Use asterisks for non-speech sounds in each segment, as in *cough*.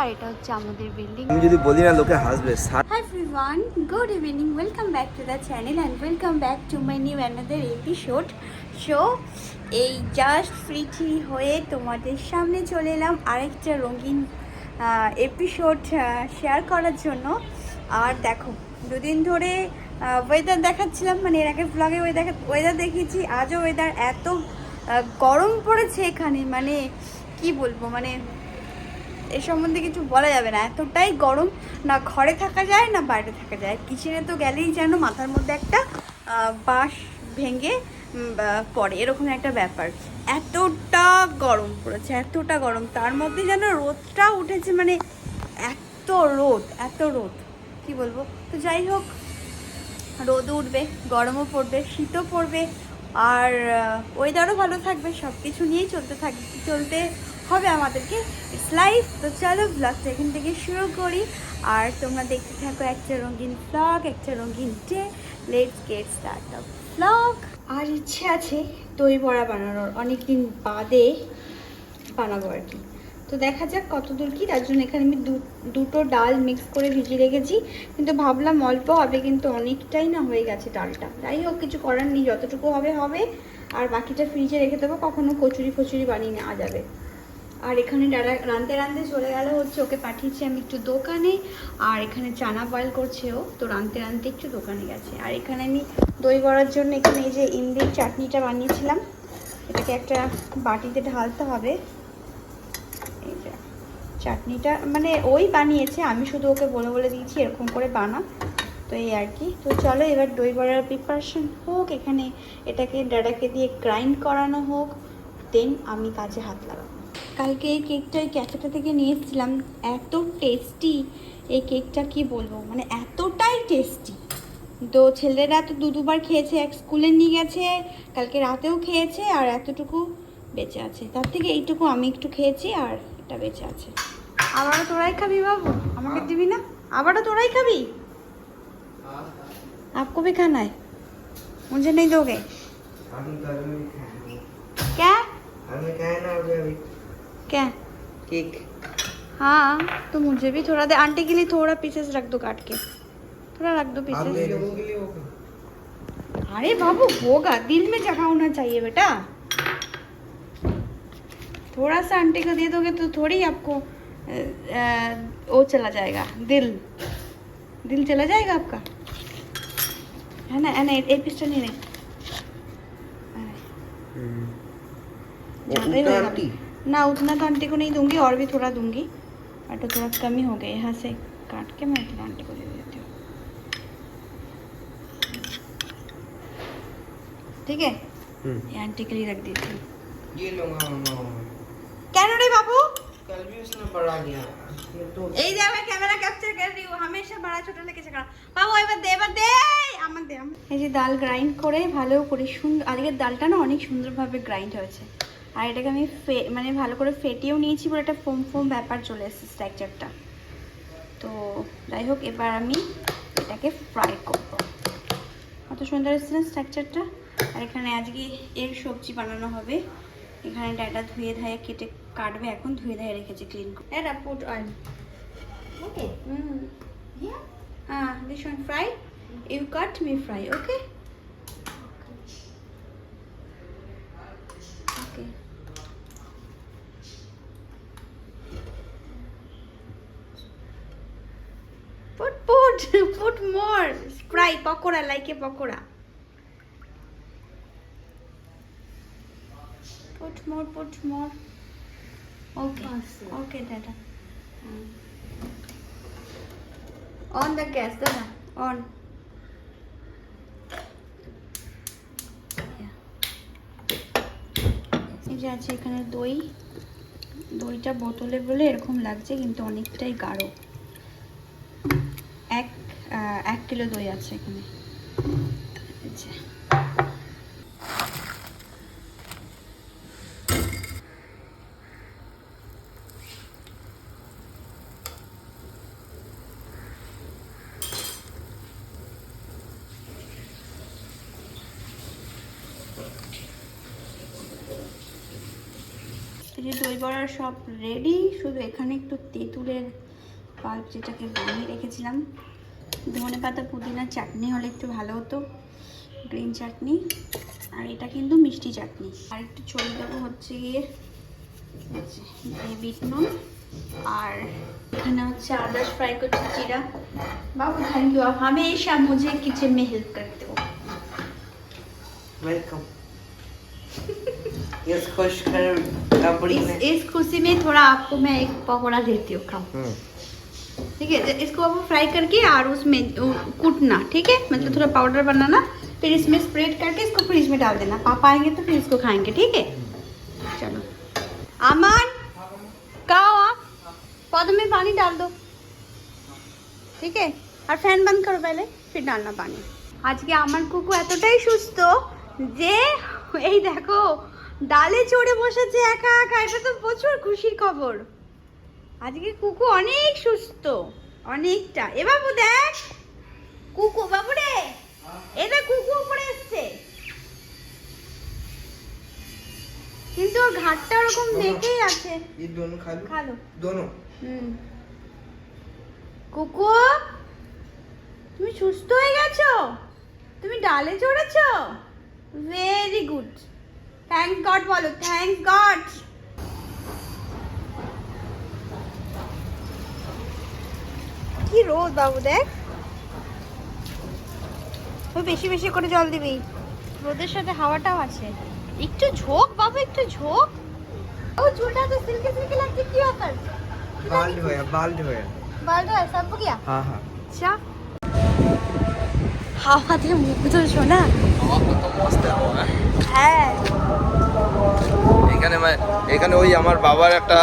আর এটা হচ্ছে আমাদের বিল্ডিং আমি যদি বলি না লোকে হাসবে ষাট Hi everyone, good evening. Welcome back to the channel and welcome back to my new another episode. এই জাস্ট ফ্রি হয়ে তোমাদের সামনে চলে এলাম আরেকটা রঙিন এপিসোড শেয়ার করার জন্য আর দেখো দুদিন ধরে ওয়েদার দেখাচ্ছিলাম মানে এর আগে ব্লগে ওয়েদার ওয়েদার দেখিয়েছি আজও ওয়েদার এত গরম পড়েছে এখানে মানে কি বলব মানে এ সম্বন্ধে কিছু বলা যাবে না। এতটাই গরম, না ঘরে থাকা যায়, না বাইরে থাকা যায়। কিচেনে তো গেলেই যেন মাথার মধ্যে একটা বাঁশ ভেঙে পড়ে। এরকম একটা ব্যাপার। এতটা গরম পড়েছে, এতটা গরম। তার মধ্যে যেন রোদটা উঠেছে মানে এত রোদ এত রোদ। কি বলব? তো যাই হোক, রোদ উঠবে, গরমও পড়বে, শীতও পড়বে। আর ওয়েদারও ভালো থাকবে সব কিছু নিয়েই চলতে থাকবে চলতে হবে আমাদেরকে। ইটস লাইফ তো চলো ব্লগটা এখান থেকে শুরু করি। আর তোমরা দেখতে থাকো একটা রঙিন ব্লগ একটা রঙিন day let's get start up blog আর ইচ্ছে আছে দই বড়া বানানোর। অনেক দিন বাদে বানাবো আর কি। তো দেখা যাক কত দূর কি। তার জন্য এখানে আমি দুটো ডাল মিক্স করে ভিজিয়ে রেখেছি। কিন্তু ভাবলাম অল্প হবে, কিন্তু অনেকটাই না হয়ে গেছে ডালটা। যাই হোক, কিছু করার নেই। যতটুকু হবে হবে। আর বাকিটা ফ্রিজে রেখে দেবো। কখনো কচুরি ফচুরি বানিয়ে নেওয়া যাবে। আর এখানে রাঁধতে রাঁধতে চলে গেল, হচ্ছে ওকে পাঠিয়েছি আমি একটু দোকানে, আর এখানে চানা বয়েল করছে ও, তো রাঁধতে রাঁধতে একটু দোকানে গেছে। আর এখানে আমি দই বড়ার জন্য এখানে এই যে ইমলির চাটনিটা বানিয়েছিলাম, এটাকে একটা বাটিতে ঢালতে হবে। এই যে চাটনিটা মানে ওই বানিয়েছে, আমি শুধু ওকে বলে বলে দিয়েছি, এরকম করে বানা। তো এই আর কি। তো চলো এবার দই বড়ার প্রিপারেশন হোক, এখানে এটাকে ডাডাকে দিয়ে গ্রাইন্ড করানো হোক দেন আমি কাজে হাত লাগাবো। কালকে এই কেকটা এই ক্যাফেটা থেকে নিয়ে এসেছিলাম এত টেস্টি এই কেকটা কি বলবো মানে এতটাই টেস্টি তো ছেলেরা তো দু দুবার খেয়েছে এক স্কুলে নিয়ে গেছে কালকে রাতেও খেয়েছে আর এতটুকু বেঁচে আছে তার থেকে এইটুকু আমি একটু খেয়েছি আর এটা বেঁচে আছে আবারও তোরাই খাবি বাবু আমাকে দিবি না আবারও তোরাই খাবি आपको भी खाना है मुझे नहीं दोगे क्या क्या? কেক हाँ तो मुझे भी थोड़ा दे। आंटी के लिए थोड़ा पीसेस रख दो काट के। थोड़ा रख दो पीसेस अरे बाबू होगा। दिल में जगह होना चाहिए बेटा। थोड़ा सा आंटी को दे दोगे तो थोड़ी आपको वो चला जाएगा। दिल। दिल चला जाएगा आपका? है ना? है ना? एक पीस नहीं नहीं। ही होगा ना उतना तो आंटी को नहीं दूंगी और भी थोड़ा दूंगी और तो थोड़ा कम ही हो गया यहाँ से काट के मैं फिर आंटी को दे देती हूँ ठीक है ये आंटी के लिए रख देती हूँ ये लूंगा मामा क्या रे बाबू कल भी उसने बढ़ा दिया ये तो এই যে আমি ক্যামেরা ক্যাপচার করে দিও হামেশা বড় ছোট লেগে থাকা বাবু এবার দে এবার দে আমার দে আমার। এই যে ডাল গ্রাইন্ড করে ভালো করে সুন্দর আজকের ডালটা না অনেক সুন্দরভাবে গ্রাইন্ড হয়েছে আর এটাকে আমি ফে- মানে ভালো করে ফেটিয়েও নিয়েছি বলে একটা ফোম ফোম ব্যাপার চলে এসেছে স্ট্রাকচারটা তো যাই হোক এবার আমি এটাকে ফ্রাই করব কত সুন্দর এসেছে না স্ট্রাকচারটা আর এখানে আজকে এর সবজি বানানো হবে এখানে ডাটা ধুয়ে ধায়ে কেটে কাটবে এখন ধুয়ে ধায়ে রেখেছি ক্লিন করে এটা put oil Okay. Mm. Yeah. Ah, this one fry. You cut me fry, pakora, like a pakora. Put more, put more. Okay, Awesome. okay, Dada. Mm. On the gas, Dada. On. এই যে আছে এখানে দই দইটা বোতলে বলে এরকম লাগছে কিন্তু অনেকটাই গাঢ় এক কিলো দই আছে এখানে। আচ্ছা। দই বড়ার সব রেডি শুধু এখানে একটু তেঁতুলের পাল্প যেটাকে বানিয়ে রেখেছিলাম। ধনে পাতা পুদিনার চাটনি হলে একটু ভালো হতো গ্রিন চাটনি আর এটা কিন্তু মিষ্টি চাটনি। আর একটু ছড়িয়ে দেবো হচ্ছে গিয়ে বিট নুন আর এখানে হচ্ছে আদার্স ফ্রাই করছি জিরা। বাবু থ্যাংক ইউ হামেশা মুঝে কিচেন মে হেল্প করতে হো वेलकम इस खुश कर इस, इस खुशी में थोड़ा आपको मैं एक पकौड़ा देती हूँ खाओ ठीक है तो इसको अब फ्राई करके और उसमें वो कूटना ठीक है मतलब थोड़ा पाउडर बनाना फिर इसमें स्प्रेड करके इसको फ्रिज में डाल देना पापा आएंगे तो फिर इसको खाएंगे ठीक है चलो अमन कहो आप पौधे में पानी डाल दो ঠিক আছে আর ফ্যান বন্ধ করো পেলে ফির ডালনা পানি আজকে আমার কুকু এতটাই সুস্থ যে এই দেখো ডালে চড়ে বসেছে একা একা এটা তো প্রচুর খুশির খবর আজকে কুকু অনেক সুস্থ অনেকটা। এ বাবু দেখ কুকু বাবু রে এটা কুকু উপরে এসছে। কিন্তু ওর ঘাটটা ওরকম দেখেই আছে। এই দোনো খালো। খালো। দোনো। কুকু তুমি সুস্থ হয়ে গেছো? তুমি ডালে চড়েছো? ভেরি গুড থ্যাংক গড বলো থ্যাংক গড রোদ বাবু দেখ ওই বেশি বেশি করে জল দিবি রোদের সাথে হাওয়াটাও আছে একটু ঝোঁক বাবু একটু ঝোঁক ও ঝুলটা তো সিল্কি সিল্কি লাগছে কি ব্যাপার बाल्ड होया बाल्ड होया বাল হয় সব গিয়া हाँ हाँ আচ্ছা হাওয়াতে মুগ্ধ শোনা হ্যাঁ এখানে মা- এখানে ওই আমার বাবার একটা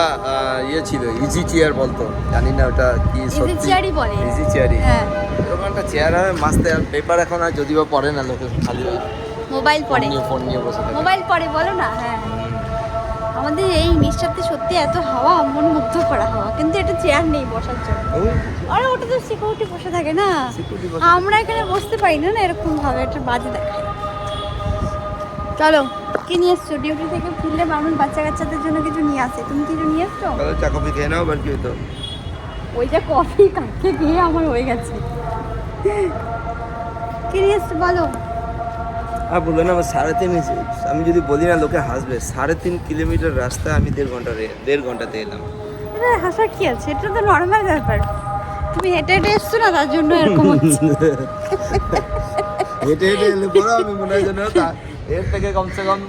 ইয়ে ছিল ইজি চেয়ার বলতো। জানি না ওটা কি সত্যি। চেয়ারই বলে। ইজি চেয়ারই হ্যাঁ। এরকম একটা চেয়ার হয় মাস্তে পেপার এখন আর যদিও পড়ে না লোকে খালি মোবাইল পড়ে। ফোন নিয়ে বসে থাকে। মোবাইল পড়ে বলো না? হ্যাঁ। আমাদের এই নিশ্চাতে সত্যি এত হাওয়া মন মুগ্ধ করা হাওয়া। কিন্তু এটা চেয়ার নেই বসার জন্য। আরে ওটা তো সিকিউরিটি বসে থাকে না। আমরা এখানে বসতে পারি না না এরকম ভাবে একটা বাজে দেখায়। চলো। কি নিয়ে এসছো? ডিউটি থেকে ফিরলে মানুষ বাচ্চা কাচ্চাদের জন্য কিছু নিয়ে আসে। তুমি কিছু নিয়ে এসছো? তাহলে চা কফি খেয়ে নাও এবার কি হতো ওই যে কফি কাটতে গিয়ে আমার হয়ে গেছে। কি নিয়ে এসছো বলো? আর বলল না আমার সাড়ে তিন আমি যদি বলি না লোকে হাসবে। সাড়ে তিন কিলোমিটার রাস্তা আমি দেড় ঘণ্টা দেড় ঘন্টাতে এলাম। হাসার কি আছে? এটা তো নর্মাল ব্যাপার। তুমি হেঁটে হেঁটে এসছো না তার জন্য এরকম হচ্ছে? *laughs* হেঁটে হেঁটে এলে পরে আমি মনে হয় যেন এর থেকে কমসে কম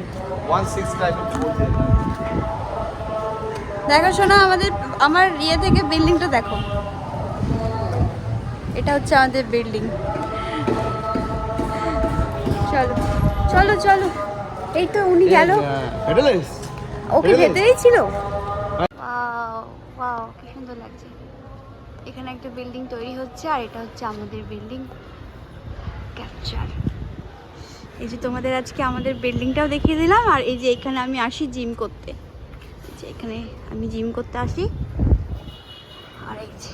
ওয়ান সিক্স টাইম দেখো শোনা আমাদের আমার ইয়ে থেকে বিল্ডিংটা দেখো। এটা হচ্ছে আমাদের বিল্ডিং চলো চলো চলো। এই তো উনি গেল। ওকে হেঁটে ভেতরেই ছিল। ওয়াও কি সুন্দর লাগছে। এখানে একটা বিল্ডিং তৈরি হচ্ছে আর এটা হচ্ছে আমাদের বিল্ডিং ক্যাপচার এই যে তোমাদের আজকে আমাদের বিল্ডিংটাও দেখিয়ে দিলাম, আর এই যে এখানে আমি আসি জিম করতে। যে এখানে আমি জিম করতে আসি। আর এই যে।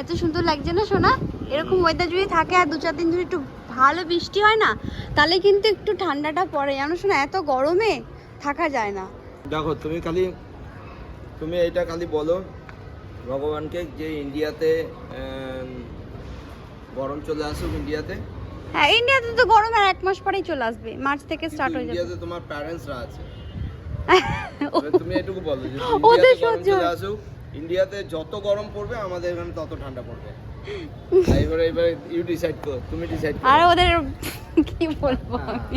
এত সুন্দর লাগছে না, সোনা? এরকম ওয়েদার যদি থাকে আর দু চার দিন যদি একটু ভালো বৃষ্টি হয় না, তাহলে কিন্তু একটু ঠান্ডাটা পড়ে। জানো শোনা এত গরমে থাকা যায় না। দেখো, তুমি খালি, তুমি এইটা খালি বলো, ভগবানকে যে ইন্ডিয়াতে গরম চলে আসুক ইন্ডিয়াতে হ্যাঁ ইন্ডিয়াতে তো গরম আর এক মাস পরেই চলে আসবে। মার্চ থেকে স্টার্ট হয়ে যাবে। ইন্ডিয়াতে তোমার প্যারেন্টসরা আছে। *laughs* তুমি এটুকু বলো যে ওদের সহ্য। চলে আসুক ইন্ডিয়াতে যত গরম পড়বে আমাদের এখানে তত ঠান্ডা পড়বে। আর এবারে এবারে ইউ ডিসাইড করো তুমি ডিসাইড আর ওদের কি বলব আমি?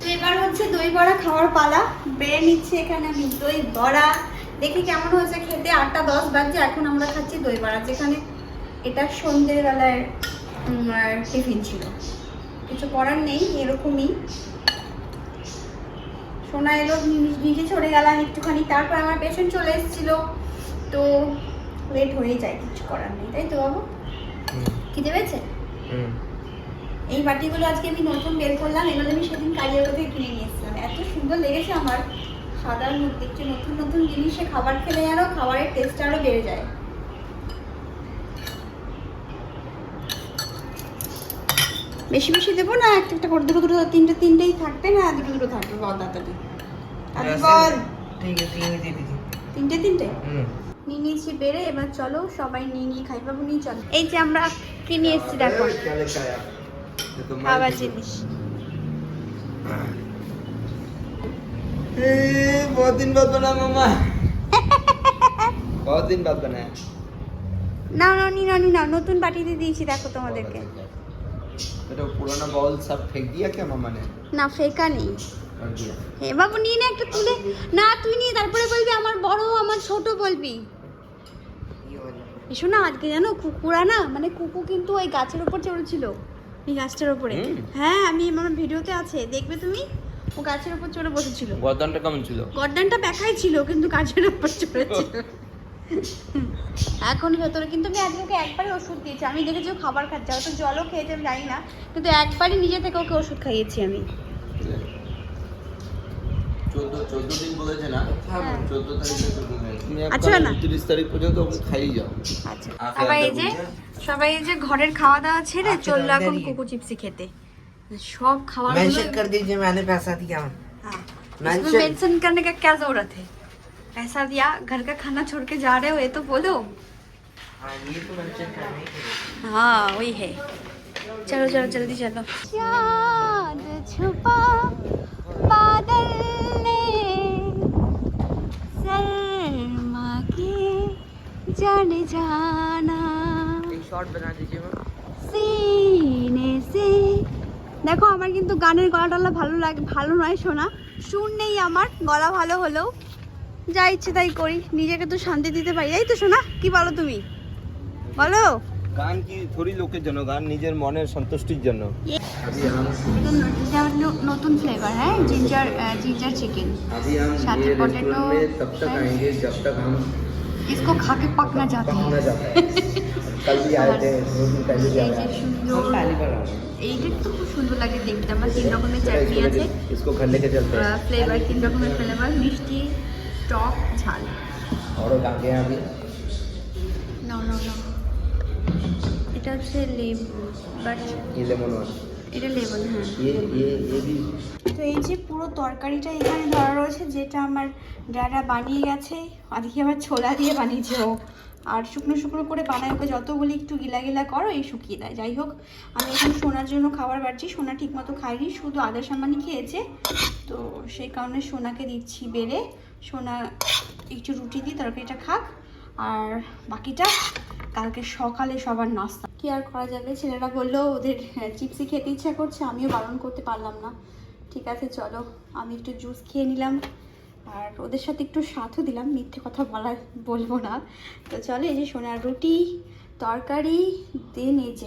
তো এবার হচ্ছে দই বড়া খাওয়ার পালা। বেড়ে নিচ্ছে এখানে আমি দই বড়া। দেখি কেমন হয়েছে খেতে আটটা দশ বাজছে এখন আমরা খাচ্ছি দই বড়া যেখানে এটা সন্ধ্যের বেলায় টিফিন ছিল। কিছু করার নেই এরকমই। সোনা এলো নিজে চলে গেলাম একটুখানি তারপর আমার পেশেন্ট চলে এসেছিল। তো লেট হয়ে যায় কিছু করার নেই। তাই তো বাবু? খিদে পেয়েছে? এই বাটিগুলো আজকে আমি নতুন বের করলাম এগুলো আমি সেদিন কালিয়ার থেকে কিনে নিয়ে এসেছিলাম। এত সুন্দর লেগেছে আমার। সাদার মধ্যে একটু নতুন নতুন জিনিসে খাবার খেলে যেন খাবারের টেস্ট আরও বেড়ে যায়। বেশি বেশি দেবো না একটা একটা করে দুটো দুটো তিনটে তিনটেই থাকবে না দুটো দুটো থাকবে বল তাড়াতাড়ি। তাড়াতাড়ি বল ঠিক আছে ঠিক দিয়ে দিচ্ছি তিনটে। তিনটে হুম। নিয়ে নিয়েছি বেড়ে এবার চলো সবাই নিয়ে নিয়ে খাই বাবু নিয়ে চলো। এই যে আমরা কিনে এসেছি দেখো। খাবার জিনিস। মামা। না না নতুন দিয়েছি দেখো তোমাদেরকে। পুরোনো বল সব না নেই। হে বাবু নিয়ে না তুলে। না তুই নিয়ে তারপরে বলবি আমার আমার ছোট বলবি। এসো না আজকে জানো কুকুরা না মানে কুকু কিন্তু ওই গাছের উপর চড়েছিল। এই গাছটার উপরে। হ্যাঁ আমি আমার ভিডিওতে আছে দেখবে তুমি? ও গাছের উপর চড়ে বসেছিল। গর্দানটা কেমন ছিল? গর্দানটা দেখাই ছিল কিন্তু গাছের উপর চড়েছিল এখন ভেতরে কিন্তু আমি আজকে ওকে একবারই ওষুধ দিয়েছি। আমি দেখেছি ও খাবার খাচ্ছে হয়তো জলও খেয়েছে আমি জানি না। কিন্তু একবারই নিজে থেকে ওকে ওষুধ খাইয়েছি আমি। হ্যাঁ। আচ্ছা আচ্ছা। সবাই এই যে সবাই এই যে ঘরের খাওয়া দাওয়া ছেড়ে চলল এখন দাঁড়িয়ে। কুকু চিপসি খেতে। सब खावा मेंशन कर दीजिए मैंने पैसा दिया। हाँ। मेंशन मेंशन करने का क्या ज़रूरत है? पैसा दिया घर का खाना छोड़ के जा रहे हो ये तो बोलो। हाँ ये तो मेंशन करना ही हाँ वही है। चलो चलो जल्दी चलो। याद छुपा बादल ने शर्मा की जाने जाना। एक शॉट बना दीजिए मैम। দেখো আমার কিন্তু গানের গলা টলা ভালো লাগে ভালো নয় শোনা সুর নেই আমার গলা ভালো হলেও যা ইচ্ছে তাই করি নিজেকে তো শান্তি দিতে পারি তাই তো শোনা কি বলো তুমি বলো গান কি থোড়ি লোকের জন্য গান নিজের মনের সন্তুষ্টির জন্য अभी हम এটা ন- এটা হলো নতুন ফ্লেভার হ্যাঁ জিঞ্জার জিঞ্জার চিকেন अभी हम साथ ये में potato रेस्टोरेंट में तब तक है। आएंगे जब तक हम इसको खा के पकना चाहते हैं पकना जाता है कल भी आए थे दो दिन पहले भी এই आए যে हैं। সুন্দর पहली बार आ रहा हूँ এইটা তো খুব সুন্দর লাগে দেখতে আমার তিন রকমের चलो, চাটনি इसको আছে लेके- इसको घर लेके चलते हैं ফ্লেভার তিন রকমের ফ্লেভার মিষ্টি টক ঝাল और आगे हैं अभी না না না এটা হচ্ছে লেবু বাট ये लेमन वाला এটা লেবল হ্যাঁ। তো এই যে পুরো তরকারিটা এখানে ধরা রয়েছে যেটা আমার দাদা বানিয়ে গেছে আজকে আমার ছোলা দিয়ে বানিয়েছে ও। আর শুকনো শুকনো করে বানাই ওকে যত বলি একটু গিলা গিলা করো এই শুকিয়ে দেয়। যাই হোক আমি এখন সোনার জন্য খাবার বাড়ছি সোনা ঠিকমতো খাইনি শুধু আদা সামানি খেয়েছে। তো সেই কারণে সোনাকে দিচ্ছি বেড়ে। সোনা একটু রুটি দিয়ে তরকারিটা খাক। আর বাকিটা কালকে সকালে সবার নাস্তা। কি আর করা যাবে? ছেলেরা বলল, ওদের চিপসি খেতে ইচ্ছা করছে, আমিও বারণ করতে পারলাম না। ঠিক আছে, চলো। আমি একটু জুস খেয়ে নিলাম। আর ওদের সাথে একটু সাথও দিলাম, মিথ্যে কথা বলা বলব না। তো চলো, এই যে সোনার রুটি, তরকারি দেন এই যে